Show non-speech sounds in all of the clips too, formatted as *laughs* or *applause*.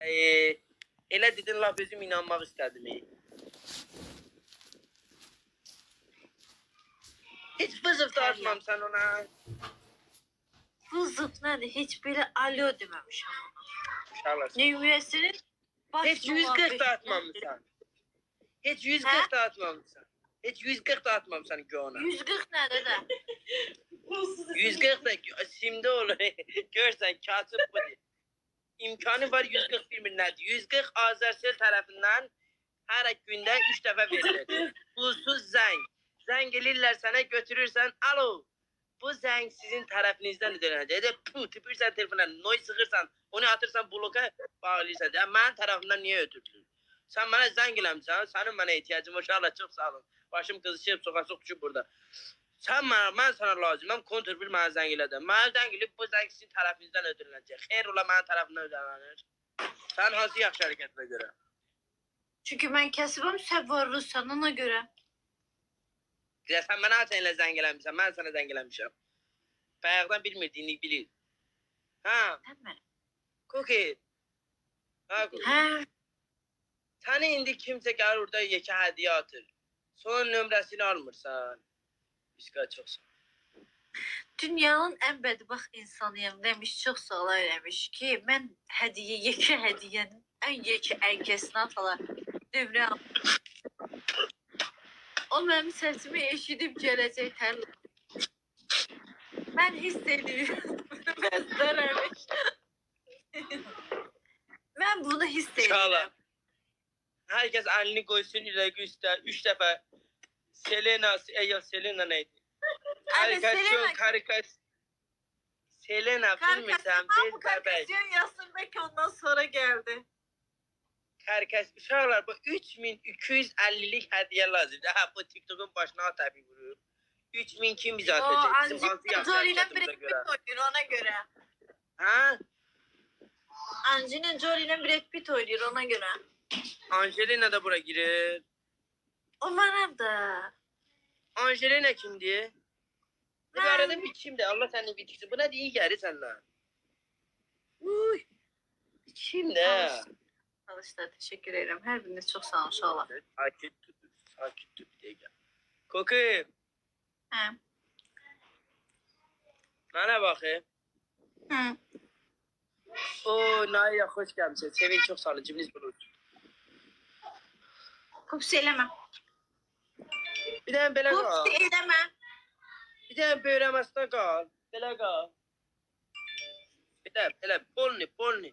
Ee, elə dedin laf özüm inanmaq istədim. ey. Heç vızıf da atmamsan ona. Bu zıp nedir? Hiç biri alo dememiş ama. Uşaqlar. Nüviyesinin baş Heç 140 da atmamısan. Heç 140 da atmamısan. Heç 140 da atmamısan ki ona. 140 nedir de? 140 da simde olur. *laughs* Görsən kasıb bu. deyil. İmkanı var 141 minnət. 140 Azərsel tərəfindən hər gündə 3 dəfə verilir. Pulsuz zəng. Zəng elirlər sənə götürürsən. Alo. Bu zəng sizin tərəfinizdən dönəcək. Də pu tıpırsan telefona, noy sıxırsan, onu atırsan bloka bağlayırsan. Ya mənim tərəfimdən niyə ötürdün? Sən mənə zəng eləmisən, sənin mənə ehtiyacın var. Uşaqlar çox sağ olun. Başım qızışıb, soxaq düşüb burada. Sən mənə, mən sənə lazımam, kontur bir mənə zəng elədim. Mənə zəng elib bu zəng sizin tərəfinizdən ödəniləcək. Xeyr ola mənim tərəfimdən ödəniləcək. Sən hansı yaxşı hərəkətinə görə? Çünkü ben kesibim sen varırsan ona göre. Güzel, sən mənə sənlə zəng eləmişsən, mən sənə zəng eləmişəm. Bayaqdan bilmirdiyini bilir. Ha, Değil mi? Cookie. Ha, Cookie. He. Səni indi kimsə gəlir orada yekə hədiyyə atır. Son nömrəsini almırsan. İşqa çox. Dünyanın en bedbaxt insanıyım demiş çok sağ ol demiş ki ben hediye yeki hediyenin en yeki erkesine atalar. Devrə O benim sesimi eşidip gelecek her Ben hissediyorum. Göstermiş. *laughs* ben bunu hissediyorum. İnşallah. Hər kəs əlini qoysun ürəyi üstə 3 dəfə Selena, yox Selena? Anne Karikasyon, Selena karikas. Selena bilmirsən, Karikasyon bir bu bəbək. karikasyon Yasin Bek ondan sonra geldi. Karikas, uşaqlar bu 3250-lik hədiyyə lazımdır. Ha bu TikTok'un başına təbii vurur. 3000 kim bizə O atacaq? Bizim hansı Angelina Jolie ile Brad oynuyor ona göre. Ha? Angelina Jolie ile Brad Pitt oynuyor ona göre. Angelina da bura girir. Bana da. Angelina kimdir? Bu Ha. arada bir kimdir? Allah sənin bitiksin. Buna iyi gəlir səndən. Uy. Kimdir? Çalışlar teşekkür ederim. Her biriniz çok sağ olun inşallah. Sakin tut. Sakin tut bir dəqiqə. Koku, He. mənə baxı. Hı. O, Naya xoş gəlmisən. Sevin çox sağ olun. Cibiniz bulur. Kupsi eleme. Bir dənə belə qal. Kupsi eleme. Bir dənə böyrəməsinə qal. Belə qal. Bir də belə polni, polni.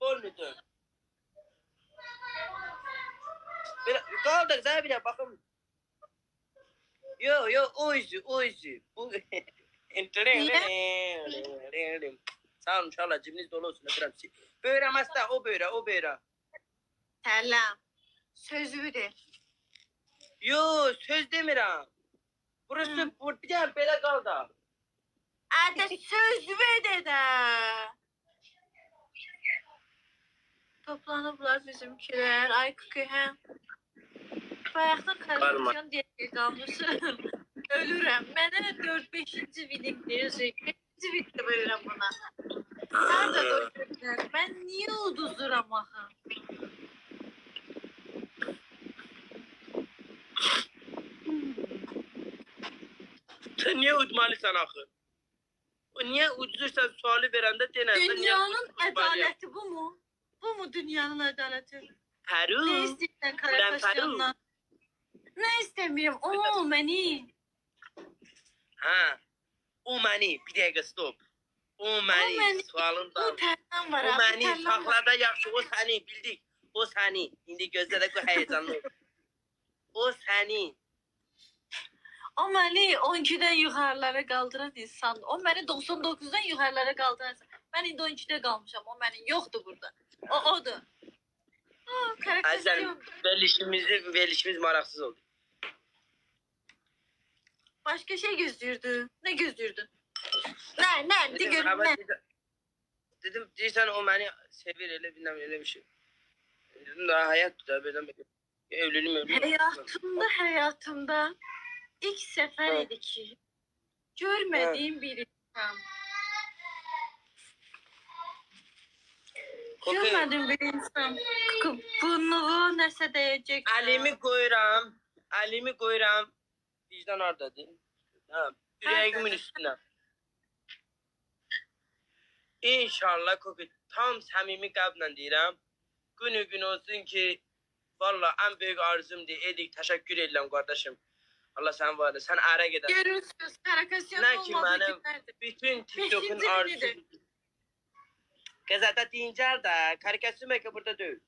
Polni dön. Belə qal da zə bir də baxım. Yo, yo, o üzü, o üzü. Bu *laughs* Sağ olun inşallah cibiniz dolu olsun. Öpürəm sizi. Böyrəməsinə, o böyrə, o böyrə. Selam. Sözü de. Yo, söz demirəm. Burası, bu, bir dənə belə qal da. Erde sözü de de. Toplanıblar bizimkiler. Ay kuku he. Bayaqdan karikasyon diye qalmışım. Ölürəm. Mənə 4-5-ci vidim deyəcək. 5-ci video verirəm buna. Ben niye uduzuram axı? Sen niye udmalısan axı? O niye uduzursan sualı verəndə denəsən Dünyanın ədaleti bu mu? Bu mu dünyanın ədaleti? Peru. Ne istəyirsən karakasyondan? Ne istemiyorum? O məni. Ha. O məni, bir dəqiqə stop. O məni, Bu da. tərdən var O məni saxlada yaxşı, o səni bildik. O səni. İndi gözdə də bu həyəcanlı. O səni. O məni 12-dən yuxarılara qaldıran insan. O məni 99-dan yuxarılara qaldıran insan. Mən indi 12-də qalmışam. O mənim yoxdur burada. O odur. Aa, Əzəl, karakasyon. verilişimizi, verilişimiz maraqsız oldu. Başka şey gözlürdü. Ne gözlürdün? Ne ne? De görün "Hava ne? dedim, dedim deyirsən o məni sevir elə bilmem elə bir şey. Dedim daha həyat da belə evliliğim evliliğim. Hayatımda hayatımda ilk sefer Evet. idi ki görmediğim bir insan Koku. Görmedim bir insan. Burnu nəsə dəyəcək. Elimi koyuram. Elimi koyuram. Vicdan oradadır. Ha, yüreğimin üstüne. İnşallah koku tam samimi kalple deyirəm. Günü gün olsun ki Valla en büyük arzumdur. Edik teşekkür ederim kardeşim. Allah sen var. Sen ara gider. Görürsünüz, karakasyon Nə ki, olmadı mənim- günlərdir. Bütün TikTok'un Beşinci arzusu. biridir. Gazetə deyincəl də, karikatür məkə burada deyil.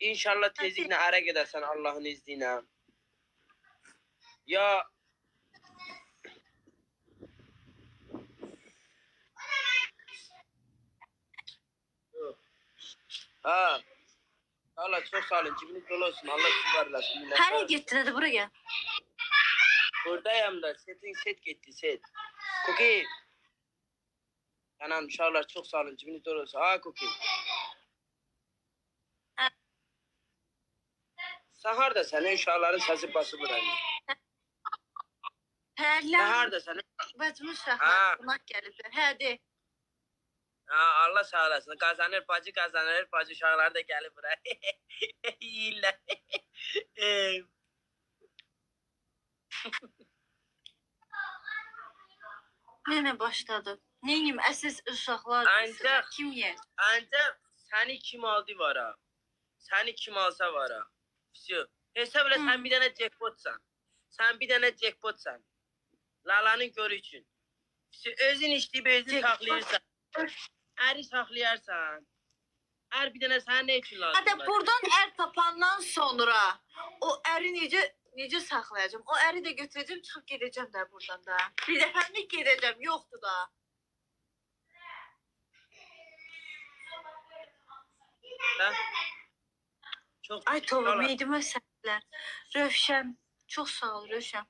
İnşallah tezliklə ara gedərsən Allahın izni ilə. Ya Ha. Allah çok sağ olun. Cibiniz dolu olsun. Allah sizi var olasın. Hərə getdin, hadi bura gəl. Buradayım da setin set gitti set. Cookie. Anam inşallah çok sağ olun. Dolu olsun. Ha Cookie. Sahar da senin uşaqların səsi bası. Hərlər Sahar da senin. bacımın Ha. uşaqları qonaq gəliblər. Hə, de. Ha, Allah sağ olasın. Kazanır bacı kazanır. Bacı uşaqları da gelip buraya. *laughs* Yiyirlər. *laughs* Ee, Yenə başladı. Neyim, əsas uşaqlar Ancaq- kim yer? Ancak seni kim aldı var ha? Seni kim alsa var ha? Şu. Hesap ile sen bir tane jackpotsan. Sen bir tane jackpotsan. Lalanın görü için. Şu özün içtiği bir özün Jackpot. saklayırsan. Eri saklayarsan. Er bir tane sen ne için lazım? Hətta olacak? buradan ər tapandan sonra o əri necə necə saxlayacağam? O əri də götürəcəm, çıxıb gedəcəm də buradan da. Bir dəfəlik gedəcəm, yoxdur da. Hə? Çox Ay Lalan. meydimə səhvlər. Rövşən, çox sağ ol Rövşən.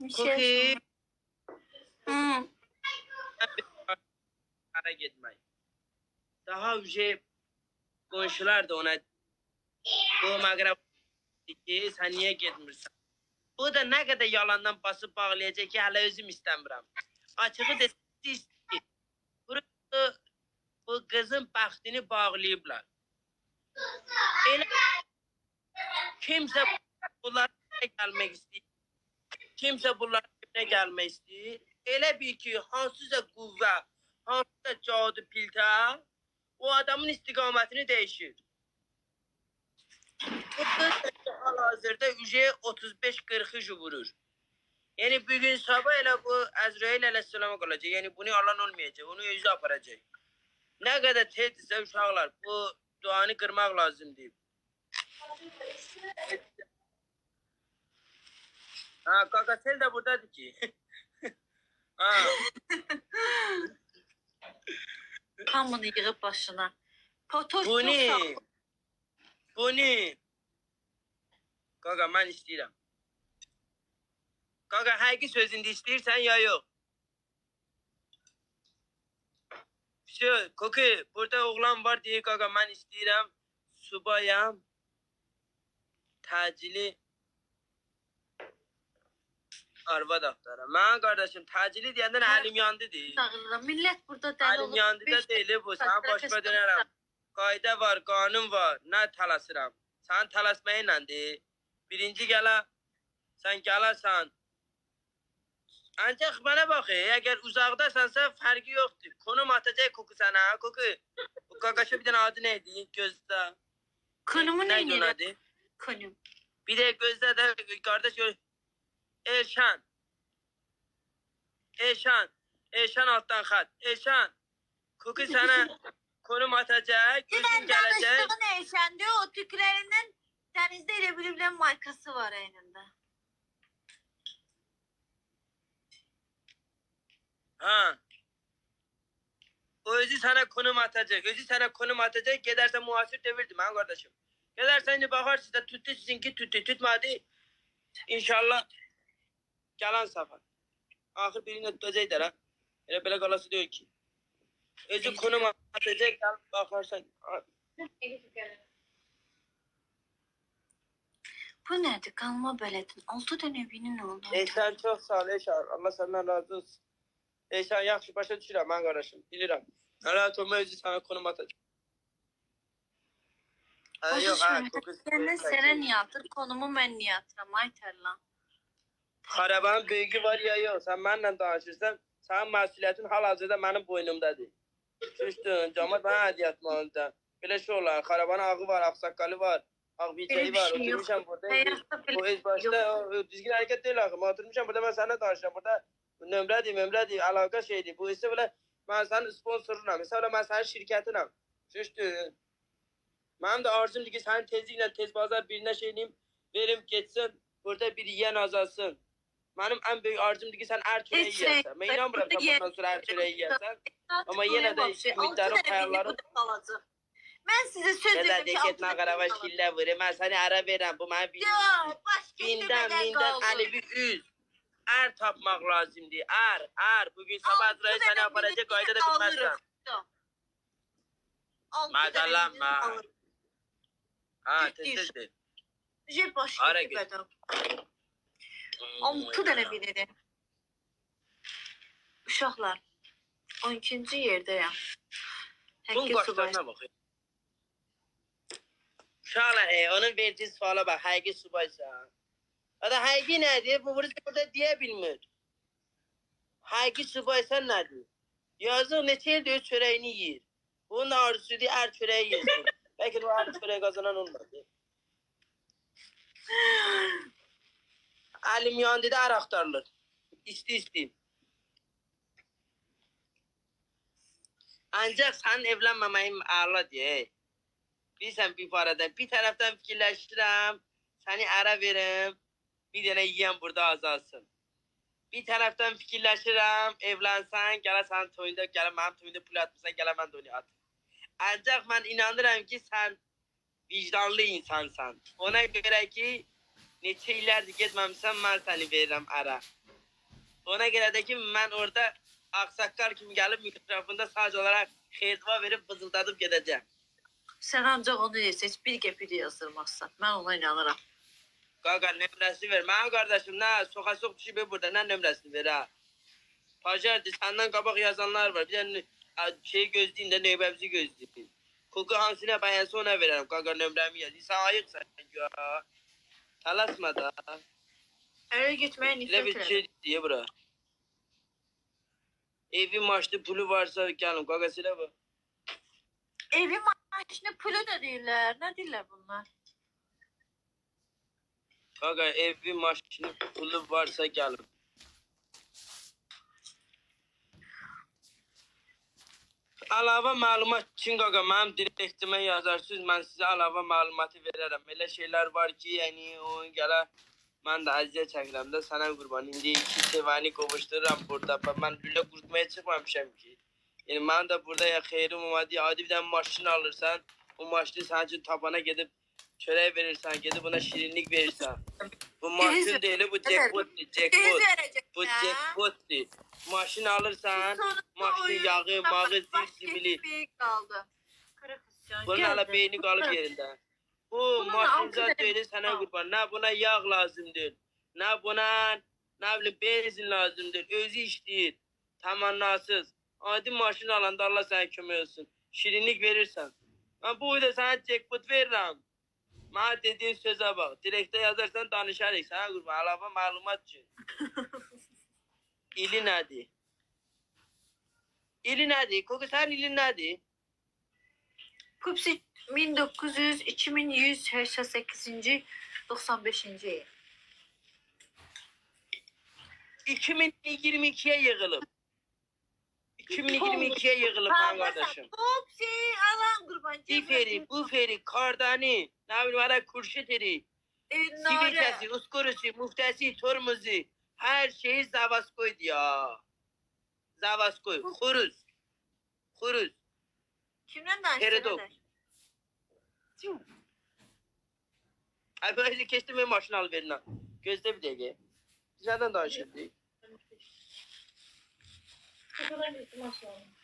Bir şey Cookie. Hı. Ara getmək. Daha qonşular da ona bu məqrəb ki, sən niyə getmirsən? Bu da nə qədər yalandan basıb bağlayacaq ki, hələ özüm istəmirəm. Açığı desə istəyir. Bu, qızın bəxtini bağlayıblar. Elə kimsə bunlara gəlmək istəyir. Kimsə bunlara gəlmək istəyir. Elə bil ki, hansısa qüvvə, hansısa cadu piltə o adamın. Bu qız hal-hazırda ücə 35-40 vurur. Yəni bugün sabah elə bu Əzrail əleyhissalama qalacaq. Yəni bunu alan olmayacaq. Onu özü aparacaq. Nə qədər tezdirsə uşaqlar bu duanı qırmaq lazımdır. Ha, Kakasel de buradadır ki. *laughs* ha, *laughs* Hamını yığıb başına. Potoş bu çox sağ ne? Bu ne? Kaka ben istəyirəm. Kaka həqiqi sözündə istəyirsən ya yox? Şey, Koki, burada oğlan var diye kaka ben istəyirəm. Subayam. Təcili arvad axtarım. Mən qardaşım təcili deyəndə əlim yandı sağlıram. Millət burada dəli Əlim olub. yandı da deyil bu. Sən kəsib dönərəm. Qayda var, qanun var. Nə talasıram. Sən talasmaya iləndir. Birinci gələ, sən gələrsən. Ancaq mənə bax, əgər uzaqdasansa fərqi yoxdur. Konum atacaq koku sənə, koku. Bu qaqaşa bir dənə adı nə idi? Gözdə. Konumu Nə idi? Konum. Bir de gözde de kardeş gör. Eşan. Eşan. Eşan alttan kat. Eşan. Koku *laughs* sana konum atacak. Gözün Dünən gelecek. danışdığın Eşəndə o tüklərindən dənizdə elə biliblər markası var əynində. Ha. O özü sana konum atacak. Özü sana konum atacak. Gidersen muhasır devirdim ha kardeşim. Gidersen şimdi bakarsın da tuttu sizinki tuttu. Tutmadı. İnşallah. Gelen sefer. Ahir birine tutacak der ha. Öyle böyle kalası diyor ki. Özü konum atacak. Gel bakarsan. Bu nədir? Qalma bələdin. 6 dənə evinin oldu. Eşan çok sağ ol Eşan. Allah senden razı olsun. Eşan yaxşı başa düşürəm mən qardaşım. Bilirəm. Rahat olma özü sana konum atacağım. Ha, Başa yok, ha, düşmürəm. kokusu- Səndən sənə niyə atır? Konumu mən niyə atıram? Ay Karavanın büyüğü var ya yok. Sen benimle danışırsan senin məsuliyyətin hal-hazırda mənim boynumdadır. Düşdün, cəmat mənə hədiyyə etməlidir. Belə şey olar. Karavanın ağı var, ağsaqqalı var, ağ bir bilçəyi var. şey. Oturmuşam burada. Bu öz başda düzgün hərəkət deyil axı. Mən oturmuşam burada mən səninlə danışıram. Burada nömrədir, nömrədir, əlaqə şeydir. Bu isə belə mən sənin sponsorunam. Mesela mən sənin şirkətinəm. Düşdün. Mənim də arzumdur ki, sənin tezliklə tez bazar birinə şeyliyim, verim getsin, burada bir yiyən azalsın. Mənim ən böyük arzumdur ki, şey- yeyəsən. Mən inanmıram burada sən bundan sonra ər çörəyi yeyəsən. Amma yenə də ümidlərim, xəyallarım- Mən sizə söz Gədə verirəm də ki, getmə qarava şillə vurur. Mən səni ara verəm. Bu mənim bir bindən, işləmədən bindən qaldı. əli bir üz. Ər tapmaq lazımdır. Ər, ər. Bugün sabah Altı Azrail aparacaq, birini qayda da. Altı dənə birini ha. tezdir. Jep başqa Ara git. Bədən. 6 dənə biridir. Uşaqlar, 12-ci yerdəyəm. Bunun Həqiqi subay. qaşlarına baxın. Uşaqlar, e, onun verdiği suala bak. Həqiqi subaysan. Ya da həqiqi nədir? Bu burada, burada deyə bilmir. Həqiqi subaysan nədir? Yazıq neçə ildir öz çörəyini yiyir. Bunun arzusudur, ər çörəyi yesin. Bəlkə də o ər çörəyi qazanan olmadı. *laughs* Əlim yandı da ər axtarılır. İsti isti. Ancaq sənin evlənməməyin əla deyə. Bilirsən bir barədə bir tərəfdən fikirləşirəm, səni ərə verim, bir dənə yeyən burada azalsın. Bir tərəfdən fikirləşirəm, evlənsən, gələsən toyunda, gələ mənim toyunda pul atmısan, gələ mən də at. Ancaq mən inanıram ki, sən vicdanlı insansan. Ona görə ki, neçə illərdir getməmisən, mən səni verirəm ərə. Ona görə də ki, mən orada aksakkal kimi gəlib mikrofonda sadece olarak xeyrdua verib vızıldadıb gedəcəm. Sən ancaq onu deyirsən, heç bir qəpik də yazdırmazsan. Mən ona inanıram. Qaqa nömrəsi ver. Mənim qardaşım nə soxa sox düşüb burada nə nömrəsini ver ha. Pajardır, səndən qabaq yazanlar var. Bir dənə şey gözləyin də növbəmizi gözləyin. Koku hansına bəyənsə ona verərəm. Qaqa nömrəmi yaz. Sən ayıqsan ya. Talasma da. Elə nifrət bir edirəm. şey diye bura. Evi maçlı pulu varsa gəlin. Qaqa silə bu. Evi maaşını pulu da deyirlər. Nə deyirlər bunlar? Qaqa evi maşını pulu varsa gəlin. Əlavə məlumat üçün qaqa mənim direktimə yazarsınız, mən sizə əlavə məlumatı verərəm. Elə şeylər var ki, yəni o gələ mən də əziyyət çəkirəm də sənə qurban. İndi iki sevəni qovuşdururam burada. Mən lülə qurutmaya çıxmamışam ki. Yəni mən də burada ya xeyrim olmadı, adi bir dənə maşın alırsan, o maşını sənin üçün tabana gedib çörək verirsən, gedib ona şirinlik verirsən. Bu maşın deyil, bu jackpot. verəcək. Bu jackpotdur. Maşın alırsan, maşını yağı, mağı, zil simili. Bunun hala beyni qalıb yerində. Bu Bunun maşın altı zat dənə- deyil sənə qurban. Nə buna yağ lazımdır, nə buna nə bilim benzin lazımdır. Özü işləyir. Tamamnasız. Adi maşın alanda Allah sənə kömək olsun. Şirinlik verirsən. Mən bu da sənə jackpot verirəm. Mənə dediyin sözə bax. Direktə yazarsan danışarıq. Sənə qurban. Əlavə məlumat üçün. İli *laughs* nədir? İli nədir? Koku sənin ilin nədir? Kupsi 1900, 2188. 95. 2022'ye yığılıb. 2022'ye yığılıb mənim qardaşım. Kupsi alan qurban. Diferi, buferi, kardani, ne bileyim ara kurşeteri, sivitesi, uskurusu, muftesi, tormuzu, her şeyi zavaskoydu ya. Zavaskoy, xuruz, xuruz. Kimdən danışdın? Teredok. qardaş? Ay böyle kestim ve maşını al verin ha. Gözde bir dəqiqə. Zaten danışırdı.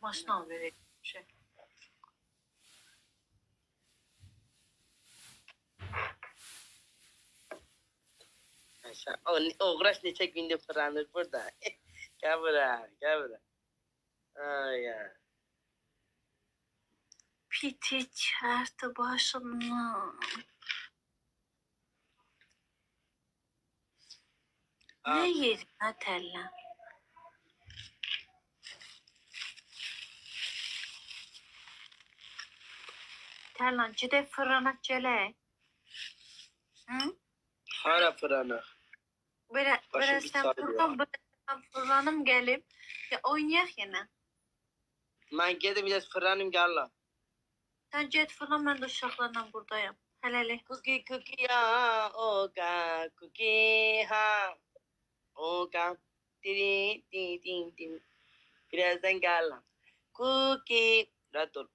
Maşın al verək. Şey. Sen, o, o uğraş neçə gündür fırlanır burada. *laughs* gel buraya, gel buraya. Ay ya. Piti çerti başımdan. Al. Ne yedin ha tellen? Terlan ciddi fırına gelək. Hı? Hara fırlanır? Belə, Başım belə bir sən sarıyor. fırlan, belə sən fırlanım gəlib. Ya oynayaq yenə. Ben gedim biraz fırlanayım gel lan. Sən get fırlan, mən də uşaqlarla buradayım. Hələlik. Cookie cookie ya, oga cookie ha. Oga. Diri di di di. Birazdan gel lan. Cookie. Rahat ol.